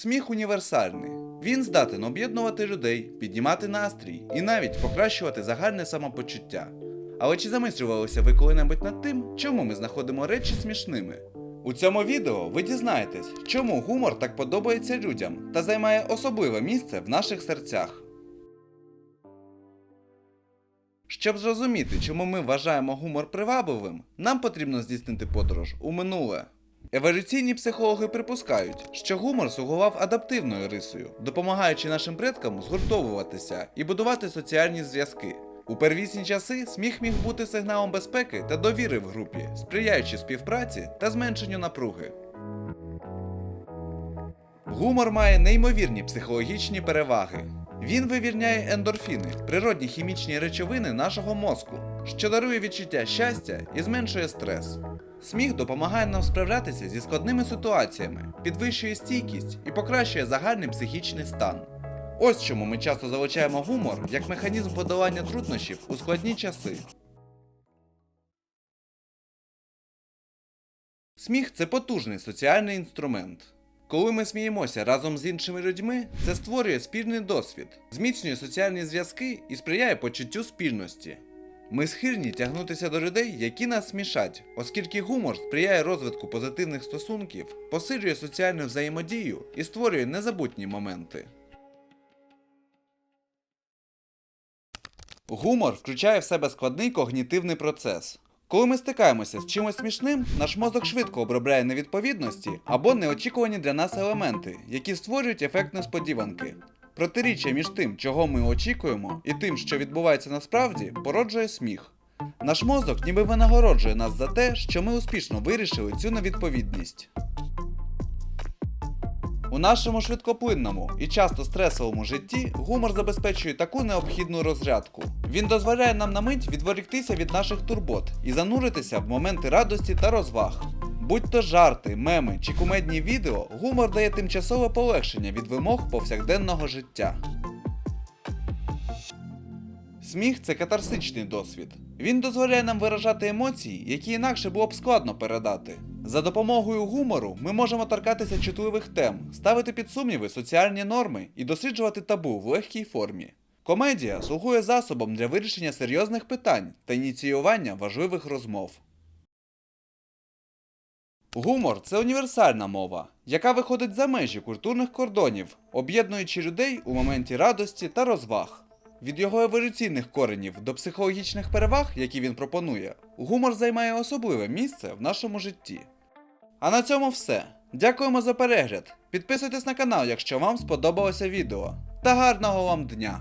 Сміх універсальний. Він здатен об'єднувати людей, піднімати настрій і навіть покращувати загальне самопочуття. Але чи замислювалися ви коли-небудь над тим, чому ми знаходимо речі смішними? У цьому відео ви дізнаєтесь, чому гумор так подобається людям та займає особливе місце в наших серцях. Щоб зрозуміти, чому ми вважаємо гумор привабливим, нам потрібно здійснити подорож у минуле. Еволюційні психологи припускають, що гумор слугував адаптивною рисою, допомагаючи нашим предкам згуртовуватися і будувати соціальні зв'язки. У первісні часи сміх міг бути сигналом безпеки та довіри в групі, сприяючи співпраці та зменшенню напруги. Гумор має неймовірні психологічні переваги. Він вивільняє ендорфіни, природні хімічні речовини нашого мозку, що дарує відчуття щастя і зменшує стрес. Сміх допомагає нам справлятися зі складними ситуаціями, підвищує стійкість і покращує загальний психічний стан. Ось чому ми часто залучаємо гумор як механізм подолання труднощів у складні часи. Сміх це потужний соціальний інструмент. Коли ми сміємося разом з іншими людьми, це створює спільний досвід, зміцнює соціальні зв'язки і сприяє почуттю спільності. Ми схильні тягнутися до людей, які нас смішать, оскільки гумор сприяє розвитку позитивних стосунків, посилює соціальну взаємодію і створює незабутні моменти. Гумор включає в себе складний когнітивний процес. Коли ми стикаємося з чимось смішним, наш мозок швидко обробляє невідповідності або неочікувані для нас елементи, які створюють ефект несподіванки. Протиріччя між тим, чого ми очікуємо, і тим, що відбувається насправді, породжує сміх. Наш мозок ніби винагороджує нас за те, що ми успішно вирішили цю невідповідність. У нашому швидкоплинному і часто стресовому житті гумор забезпечує таку необхідну розрядку. Він дозволяє нам на мить відволіктися від наших турбот і зануритися в моменти радості та розваг. Будь то жарти, меми чи кумедні відео, гумор дає тимчасове полегшення від вимог повсякденного життя. Сміх це катарсичний досвід. Він дозволяє нам виражати емоції, які інакше було б складно передати. За допомогою гумору ми можемо торкатися чутливих тем, ставити під сумніви соціальні норми і досліджувати табу в легкій формі. Комедія слугує засобом для вирішення серйозних питань та ініціювання важливих розмов. Гумор це універсальна мова, яка виходить за межі культурних кордонів, об'єднуючи людей у моменті радості та розваг. Від його еволюційних коренів до психологічних переваг, які він пропонує, гумор займає особливе місце в нашому житті. А на цьому все. Дякуємо за перегляд. Підписуйтесь на канал, якщо вам сподобалося відео. Та гарного вам дня!